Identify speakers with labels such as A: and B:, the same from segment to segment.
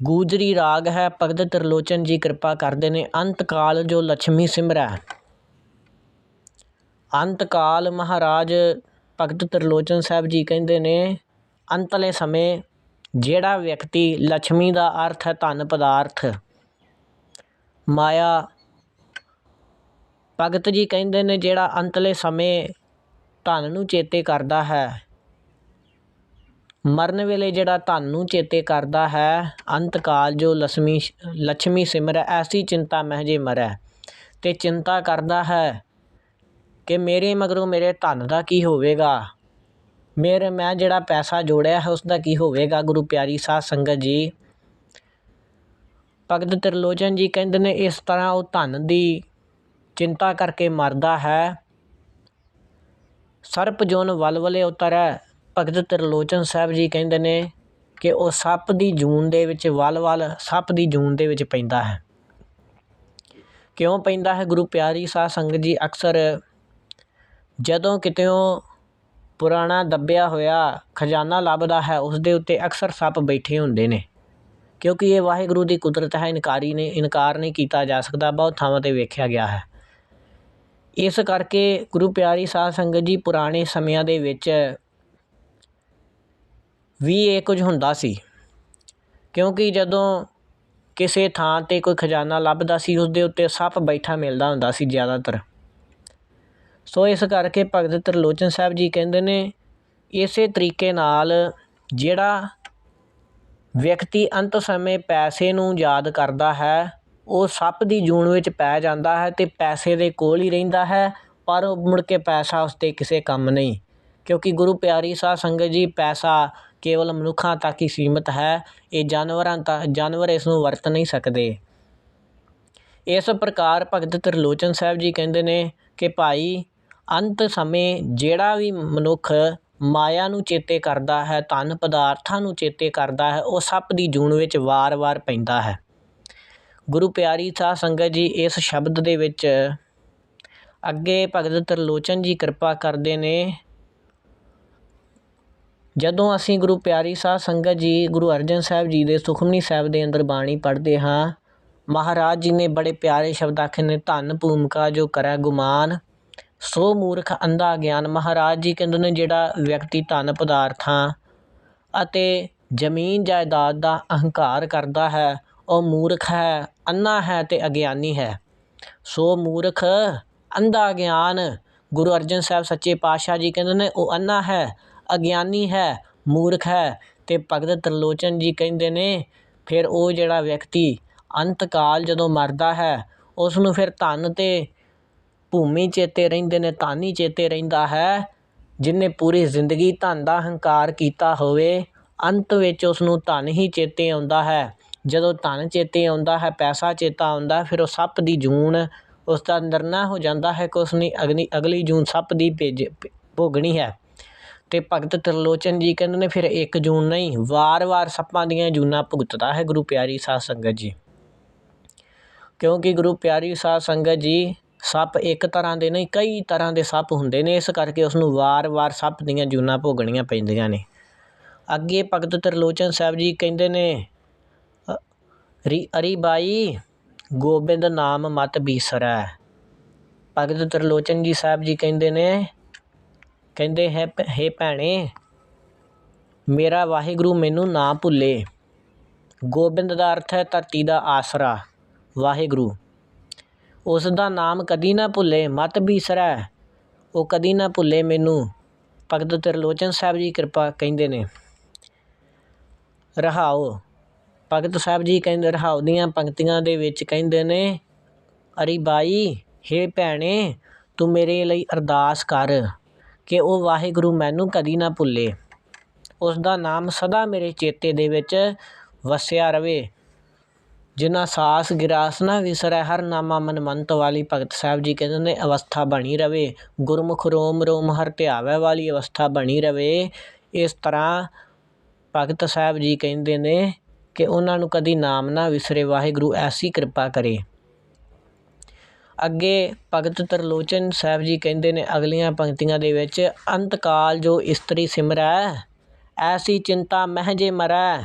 A: ਗੂਜਰੀ ਰਾਗ ਹੈ, ਭਗਤ ਤਿਰਲੋਚਨ ਜੀ ਕਿਰਪਾ ਕਰਦੇ ਨੇ। ਅੰਤ ਕਾਲ ਜੋ ਲక్ష్ਮੀ ਸਿਮਰੈ। ਅੰਤ ਕਾਲ ਮਹਾਰਾਜ ਭਗਤ ਤਿਰਲੋਚਨ ਸਾਹਿਬ ਜੀ ਕਹਿੰਦੇ ਨੇ, ਅੰਤਲੇ ਸਮੇਂ ਜਿਹੜਾ ਵਿਅਕਤੀ ਲక్ష్ਮੀ ਦਾ ਅਰਥ ਹੈ, ਧਨ ਪਦਾਰਥ। ਮਾਇਆ ਭਗਤ ਜੀ ਕਹਿੰਦੇ ਨੇ, ਜਿਹੜਾ ਅੰਤਲੇ ਸਮੇਂ ਧਨ ਨੂੰ ਚੇਤੇ ਕਰਦਾ ਹੈ ਮਰਨ ਵੇਲੇ ਜਿਹੜਾ ਧਨ ਨੂੰ ਚੇਤੇ ਕਰਦਾ ਹੈ ਅੰਤ ਕਾਲ ਜੋ ਲਛਮੀ ਲਛਮੀ ਸਿਮਰੈ ਐਸੀ ਚਿੰਤਾ ਮਹਿਜੇ ਮਰੈ। ਅਤੇ ਚਿੰਤਾ ਕਰਦਾ ਹੈ ਕਿ ਮੇਰੇ ਮਗਰੋਂ ਮੇਰੇ ਧਨ ਦਾ ਕੀ ਹੋਵੇਗਾ? ਮੇਰੇ, ਮੈਂ ਜਿਹੜਾ ਪੈਸਾ ਜੋੜਿਆ ਹੈ ਉਸ ਦਾ ਕੀ ਹੋਵੇਗਾ, ਗੁਰੂ ਪਿਆਰੀ ਸਾਧ ਸੰਗਤ ਜੀ? ਭਗਤ ਤਿਰਲੋਚਨ ਜੀ ਕਹਿੰਦੇ ਨੇ, ਇਸ ਤਰ੍ਹਾਂ ਉਹ ਧਨ ਦੀ ਚਿੰਤਾ ਕਰਕੇ ਮਰਦਾ ਹੈ। ਸਰਪ ਜੋਨ ਵਲਵਲੇ ਉਤਰੈ। ਭਗਤ ਤ੍ਰਿਲੋਚਨ ਸਾਹਿਬ ਜੀ ਕਹਿੰਦੇ ਨੇ ਕਿ ਉਹ ਸੱਪ ਦੀ ਜੂਨ ਦੇ ਵਿੱਚ ਵਲ-ਵਲ ਸੱਪ ਦੀ ਜੂਨ ਦੇ ਵਿੱਚ ਪੈਂਦਾ ਹੈ। ਕਿਉਂ ਪੈਂਦਾ ਹੈ? ਗੁਰੂ ਪਿਆਰੀ ਸਾਧ ਸੰਗਤ ਜੀ ਅਕਸਰ ਜਦੋਂ ਕਿਤੇੋਂ ਪੁਰਾਣਾ ਦੱਬਿਆ ਹੋਇਆ ਖਜ਼ਾਨਾ ਲੱਭਦਾ ਹੈ, ਉਸ ਦੇ ਉੱਤੇ ਅਕਸਰ ਸੱਪ ਬੈਠੇ ਹੁੰਦੇ ਨੇ। ਕਿਉਂਕਿ ਇਹ ਵਾਹਿਗੁਰੂ ਦੀ ਕੁਦਰਤ ਹੈ, ਇਨਕਾਰੀ ਨੇ, ਇਨਕਾਰ ਨਹੀਂ ਕੀਤਾ ਜਾ ਸਕਦਾ, ਬਹੁਤ ਥਾਵਾਂ ਤੇ ਵੇਖਿਆ ਗਿਆ ਹੈ। ਇਸ ਕਰਕੇ ਗੁਰੂ ਪਿਆਰੀ ਸਾਧ ਸੰਗਤ ਜੀ ਪੁਰਾਣੇ ਸਮਿਆਂ ਦੇ ਵਿੱਚ ਵੀ ਇਹ ਕੁਝ ਹੁੰਦਾ ਸੀ। ਕਿਉਂਕਿ ਜਦੋਂ ਕਿਸੇ ਥਾਂ ਤੇ ਕੋਈ ਖਜ਼ਾਨਾ ਲੱਭਦਾ ਸੀ, ਉਸਦੇ ਉੱਤੇ ਸੱਪ ਬੈਠਾ ਮਿਲਦਾ ਹੁੰਦਾ ਸੀ ਜ਼ਿਆਦਾਤਰ। ਸੋ ਇਸ ਕਰਕੇ ਭਗਤ ਤ੍ਰਿਲੋਚਨ ਸਾਹਿਬ ਜੀ ਕਹਿੰਦੇ ਨੇ, ਇਸੇ ਤਰੀਕੇ ਨਾਲ ਜਿਹੜਾ ਵਿਅਕਤੀ ਅੰਤ ਸਮੇਂ ਪੈਸੇ ਨੂੰ ਯਾਦ ਕਰਦਾ ਹੈ, ਉਹ ਸੱਪ ਦੀ ਜੂਨ ਵਿੱਚ ਪੈ ਜਾਂਦਾ ਹੈ ਅਤੇ ਪੈਸੇ ਦੇ ਕੋਲ ਹੀ ਰਹਿੰਦਾ ਹੈ, ਪਰ ਮੁੜ ਕੇ ਪੈਸਾ ਉਸ ਤੇ ਕਿਸੇ ਕੰਮ ਨਹੀਂ। ਕਿਉਂਕਿ ਗੁਰੂ ਪਿਆਰੀ ਸਾਧ ਸੰਗਤ ਜੀ ਪੈਸਾ ਕੇਵਲ ਮਨੁੱਖਾਂ ਤੱਕ ਹੀ ਸੀਮਿਤ ਹੈ, ਇਹ ਜਾਨਵਰਾਂ ਤ, ਜਾਨਵਰ ਇਸ ਨੂੰ ਵਰਤ ਨਹੀਂ ਸਕਦੇ। ਇਸ ਪ੍ਰਕਾਰ ਭਗਤ ਤ੍ਰਿਲੋਚਨ ਸਾਹਿਬ ਜੀ ਕਹਿੰਦੇ ਨੇ ਕਿ ਭਾਈ, ਅੰਤ ਸਮੇਂ ਜਿਹੜਾ ਵੀ ਮਨੁੱਖ ਮਾਇਆ ਨੂੰ ਚੇਤੇ ਕਰਦਾ ਹੈ, ਧਨ ਪਦਾਰਥਾਂ ਨੂੰ ਚੇਤੇ ਕਰਦਾ ਹੈ, ਉਹ ਸੱਪ ਦੀ ਜੂਨ ਵਿੱਚ ਵਾਰ-ਵਾਰ ਪੈਂਦਾ ਹੈ। ਗੁਰੂ ਪਿਆਰੀ ਸਾਧ ਸੰਗਤ ਜੀ, ਇਸ ਸ਼ਬਦ ਦੇ ਵਿੱਚ ਅੱਗੇ ਭਗਤ ਤ੍ਰਿਲੋਚਨ ਜੀ ਕਿਰਪਾ ਕਰਦੇ ਨੇ ਜਦੋਂ ਅਸੀਂ ਗੁਰੂ ਪਿਆਰੀ ਸਾਧ ਸੰਗਤ ਜੀ, ਗੁਰੂ ਅਰਜਨ ਸਾਹਿਬ ਜੀ ਦੇ ਸੁਖਮਨੀ ਸਾਹਿਬ ਦੇ ਅੰਦਰ ਬਾਣੀ ਪੜ੍ਹਦੇ ਹਾਂ, ਮਹਾਰਾਜ ਜੀ ਨੇ ਬੜੇ ਪਿਆਰੇ ਸ਼ਬਦ ਆਖੇ ਨੇ, ਧਨ ਭੂਮਿਕਾ ਜੋ ਕਰੈ ਗੁਮਾਨ, ਸੋ ਮੂਰਖ ਅੰਧਾ ਗਿਆਨ। ਮਹਾਰਾਜ ਜੀ ਕਹਿੰਦੇ ਨੇ, ਜਿਹੜਾ ਵਿਅਕਤੀ ਧਨ ਪਦਾਰਥਾਂ ਅਤੇ ਜ਼ਮੀਨ ਜਾਇਦਾਦ ਦਾ ਅਹੰਕਾਰ ਕਰਦਾ ਹੈ, ਉਹ ਮੂਰਖ ਹੈ ਅੰਨਾ ਹੈ ਤੇ ਅਗਿਆਨੀ ਹੈ। ਸੋ ਮੂਰਖ ਅੰਧਾ ਗਿਆਨ, ਗੁਰੂ ਅਰਜਨ ਸਾਹਿਬ ਸੱਚੇ ਪਾਤਸ਼ਾਹ ਜੀ ਕਹਿੰਦੇ ਨੇ, ਉਹ ਅੰਨਾ ਹੈ ਅਗਿਆਨੀ ਹੈ, ਮੂਰਖ ਹੈ ਅਤੇ ਭਗਤ ਤ੍ਰਿਲੋਚਨ ਜੀ ਕਹਿੰਦੇ ਨੇ, ਫਿਰ ਉਹ ਜਿਹੜਾ ਵਿਅਕਤੀ ਅੰਤ ਕਾਲ ਜਦੋਂ ਮਰਦਾ ਹੈ ਉਸ ਨੂੰ ਫਿਰ ਧਨ ਅਤੇ ਭੂਮੀ ਚੇਤੇ ਰਹਿੰਦੇ ਨੇ, ਧਨ ਹੀ ਚੇਤੇ ਰਹਿੰਦਾ ਹੈ। ਜਿਹਨੇ ਪੂਰੀ ਜ਼ਿੰਦਗੀ ਧਨ ਦਾ ਹੰਕਾਰ ਕੀਤਾ ਹੋਵੇ, ਅੰਤ ਵਿੱਚ ਉਸ ਨੂੰ ਧਨ ਹੀ ਚੇਤੇ ਆਉਂਦਾ ਹੈ। ਜਦੋਂ ਧਨ ਚੇਤੇ ਆਉਂਦਾ ਹੈ, ਪੈਸਾ ਚੇਤਾ ਆਉਂਦਾ ਫਿਰ ਉਹ ਸੱਪ ਦੀ ਜੂਨ ਉਸ ਦਾ ਨਿਰਣਾ ਹੋ ਜਾਂਦਾ ਹੈ ਕਿ ਉਸਨੇ ਅਗਨੀ ਅਗਲੀ ਜੂਨ ਸੱਪ ਦੀ ਭੇਜ ਭੋਗਣੀ ਹੈ। ਅਤੇ ਭਗਤ ਤ੍ਰਿਲੋਚਨ ਜੀ ਕਹਿੰਦੇ ਨੇ ਫਿਰ ਇੱਕ ਜੂਨ ਨਹੀਂ, ਵਾਰ-ਵਾਰ ਸੱਪਾਂ ਦੀਆਂ ਜੂਨਾਂ ਭੁਗਤਦਾ ਹੈ ਗੁਰੂ ਪਿਆਰੀ ਸਾਧ ਸੰਗਤ ਜੀ। ਕਿਉਂਕਿ ਗੁਰੂ ਪਿਆਰੀ ਸਾਧ ਸੰਗਤ ਜੀ ਸੱਪ ਇੱਕ ਤਰ੍ਹਾਂ ਦੇ ਨਹੀਂ, ਕਈ ਤਰ੍ਹਾਂ ਦੇ ਸੱਪ ਹੁੰਦੇ ਨੇ, ਇਸ ਕਰਕੇ ਉਸ ਨੂੰ ਵਾਰ-ਵਾਰ ਸੱਪ ਦੀਆਂ ਜੂਨਾਂ ਭੋਗਣੀਆਂ ਪੈਂਦੀਆਂ ਨੇ। ਅੱਗੇ ਭਗਤ ਤ੍ਰਿਲੋਚਨ ਸਾਹਿਬ ਜੀ ਕਹਿੰਦੇ ਨੇ ਰੀ, ਅਰੀ ਬਾਈ, ਗੋਬਿੰਦ ਨਾਮ ਮਤ ਬੀਸਰੈ। ਭਗਤ ਤ੍ਰਿਲੋਚਨ ਜੀ ਸਾਹਿਬ ਜੀ ਕਹਿੰਦੇ ਨੇ ਕਹਿੰਦੇ ਹੈ, ਹੇ ਭੈਣੇ, ਮੇਰਾ ਵਾਹਿਗੁਰੂ ਮੈਨੂੰ ਨਾ ਭੁੱਲੇ। ਗੋਬਿੰਦ ਦਾ ਅਰਥ ਹੈ ਧਰਤੀ ਦਾ ਆਸਰਾ, ਵਾਹਿਗੁਰੂ। ਉਸ ਦਾ ਨਾਮ ਕਦੀ ਨਾ ਭੁੱਲੇ, ਮਤ ਬੀਸਰੈ। ਉਹ ਕਦੀ ਨਾ ਭੁੱਲੇ ਮੈਨੂੰ, ਭਗਤ ਤ੍ਰਿਲੋਚਨ ਸਾਹਿਬ ਜੀ ਕਿਰਪਾ ਕਹਿੰਦੇ ਨੇ। ਰਹਾਓ ਭਗਤ ਸਾਹਿਬ ਜੀ ਕਹਿੰਦੇ, ਰਹਾਉ ਦੀਆਂ ਪੰਕਤੀਆਂ ਦੇ ਵਿੱਚ ਕਹਿੰਦੇ ਨੇ, ਅਰੀ ਬਾਈ, ਹੇ ਭੈਣੇ, ਤੂੰ ਮੇਰੇ ਲਈ ਅਰਦਾਸ ਕਰ। ਕਿ ਉਹ ਵਾਹਿਗੁਰੂ ਮੈਨੂੰ ਕਦੀ ਨਾ ਭੁੱਲੇ। ਉਸ ਦਾ ਨਾਮ ਸਦਾ ਮੇਰੇ ਚੇਤੇ ਦੇ ਵਿੱਚ ਵਸਿਆ ਰਵੇ। ਜਿਨ੍ਹਾਂ ਸਾਸ ਗਿਰਾਸ ਨਾ ਵਿਸਰੈ, ਹਰ ਨਾਮਾ ਮਨਮੰਤ ਵਾਲੀ ਭਗਤ ਸਾਹਿਬ ਜੀ ਕਹਿੰਦੇ ਨੇ, ਅਵਸਥਾ ਬਣੀ ਰਵੇ। ਗੁਰਮੁਖ ਰੋਮ ਰੋਮ ਹਰ ਧਿਆਵੇ ਵਾਲੀ ਅਵਸਥਾ ਬਣੀ ਰਵੇ। ਇਸ ਤਰ੍ਹਾਂ ਭਗਤ ਸਾਹਿਬ ਜੀ ਕਹਿੰਦੇ ਨੇ ਕਿ ਉਹਨਾਂ ਨੂੰ ਕਦੀ ਨਾਮ ਨਾ ਵਿਸਰੇ, ਵਾਹਿਗੁਰੂ ਐਸੀ ਕਿਰਪਾ ਕਰੇ। ਅੱਗੇ ਭਗਤ ਤਰਲੋਚਨ ਸਾਹਿਬ ਜੀ ਕਹਿੰਦੇ ਨੇ ਅਗਲੀਆਂ ਪੰਕਤੀਆਂ ਦੇ ਵਿੱਚ ਅੰਤ ਕਾਲ ਜੋ ਇਸਤਰੀ ਸਿਮਰੈ, ਐਸੀ ਚਿੰਤਾ ਮਹਿ ਜੇ ਮਰੈ।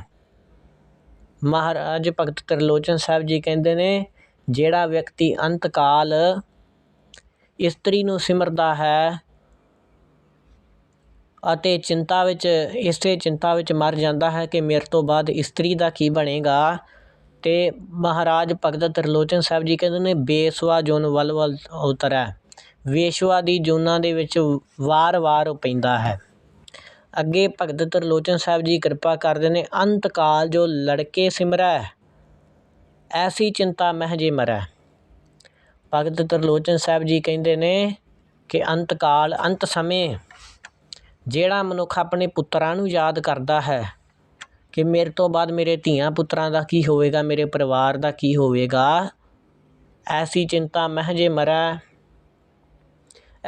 A: ਮਹਾਰਾਜ ਭਗਤ ਤ੍ਰਿਲੋਚਨ ਸਾਹਿਬ ਜੀ ਕਹਿੰਦੇ ਨੇ, ਜਿਹੜਾ ਵਿਅਕਤੀ ਅੰਤਕਾਲ ਇਸਤਰੀ ਨੂੰ ਸਿਮਰਦਾ ਹੈ ਅਤੇ ਚਿੰਤਾ ਵਿੱਚ, ਇਸੇ ਚਿੰਤਾ ਵਿੱਚ ਮਰ ਜਾਂਦਾ ਹੈ ਕਿ ਮੇਰੇ ਤੋਂ ਬਾਅਦ ਇਸਤਰੀ ਦਾ ਕੀ ਬਣੇਗਾ ਤੇ ਮਹਾਰਾਜ ਭਗਤ ਤ੍ਰਿਲੋਚਨ ਸਾਹਿਬ ਜੀ ਕਹਿੰਦੇ ਨੇ ਬੇਸਵਾ ਜੁਨ ਵੱਲ ਵੱਲ ਉਤਰੈ। ਵੇਸ਼ਵਾ ਦੀ ਜੂਨਾਂ ਦੇ ਵਿੱਚ ਵਾਰ-ਵਾਰ ਉਹ ਪੈਂਦਾ ਹੈ। ਅੱਗੇ ਭਗਤ ਤ੍ਰਿਲੋਚਨ ਸਾਹਿਬ ਜੀ ਕਿਰਪਾ ਕਰਦੇ ਨੇ, ਅੰਤ ਕਾਲ ਜੋ ਲੜਕੇ ਸਿਮਰੈ, ਐਸੀ ਚਿੰਤਾ ਮਹਿ ਜੇ ਮਰੈ। ਭਗਤ ਤਰਲੋਚਨ ਸਾਹਿਬ ਜੀ ਕਹਿੰਦੇ ਨੇ ਕਿ ਅੰਤ ਕਾਲ, ਅੰਤ ਸਮੇਂ, ਜਿਹੜਾ ਮਨੁੱਖ ਆਪਣੇ ਪੁੱਤਰਾਂ ਨੂੰ ਯਾਦ ਕਰਦਾ ਹੈ ਕਿ ਮੇਰੇ ਤੋਂ ਬਾਅਦ ਮੇਰੇ ਧੀਆਂ ਪੁੱਤਰਾਂ ਦਾ ਕੀ ਹੋਵੇਗਾ, ਮੇਰੇ ਪਰਿਵਾਰ ਦਾ ਕੀ ਹੋਵੇਗਾ? ਐਸੀ ਚਿੰਤਾ ਮਹਿ ਜੇ ਮਰੈ।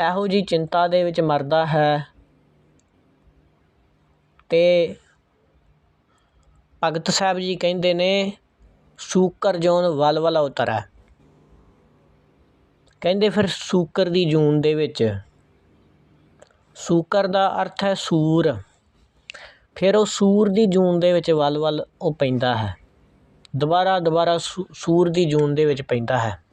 A: ਇਹੋ ਜਿਹੀ ਚਿੰਤਾ ਦੇ ਵਿੱਚ ਮਰਦਾ ਹੈ। ਅਤੇ ਭਗਤ ਸਾਹਿਬ ਜੀ ਕਹਿੰਦੇ ਨੇ, ਸੂਕਰ ਜੋਨ ਵਲ ਵਲ ਉਤਰੈ। ਕਹਿੰਦੇ ਫਿਰ ਸੂਕਰ ਦੀ ਜੂਨ ਦੇ ਵਿੱਚ। ਸੂਕਰ ਦਾ ਅਰਥ ਹੈ ਸੂਰ। ਫਿਰ ਉਹ ਸੂਰ ਦੀ ਜੂਨ ਦੇ ਵਿੱਚ ਵੱਲ ਵੱਲ ਉਹ ਪੈਂਦਾ ਹੈ। ਦੁਬਾਰਾ ਦੁਬਾਰਾ ਸੂ- ਸੂਰ ਦੀ ਜੂਨ ਦੇ ਵਿੱਚ ਪੈਂਦਾ ਹੈ।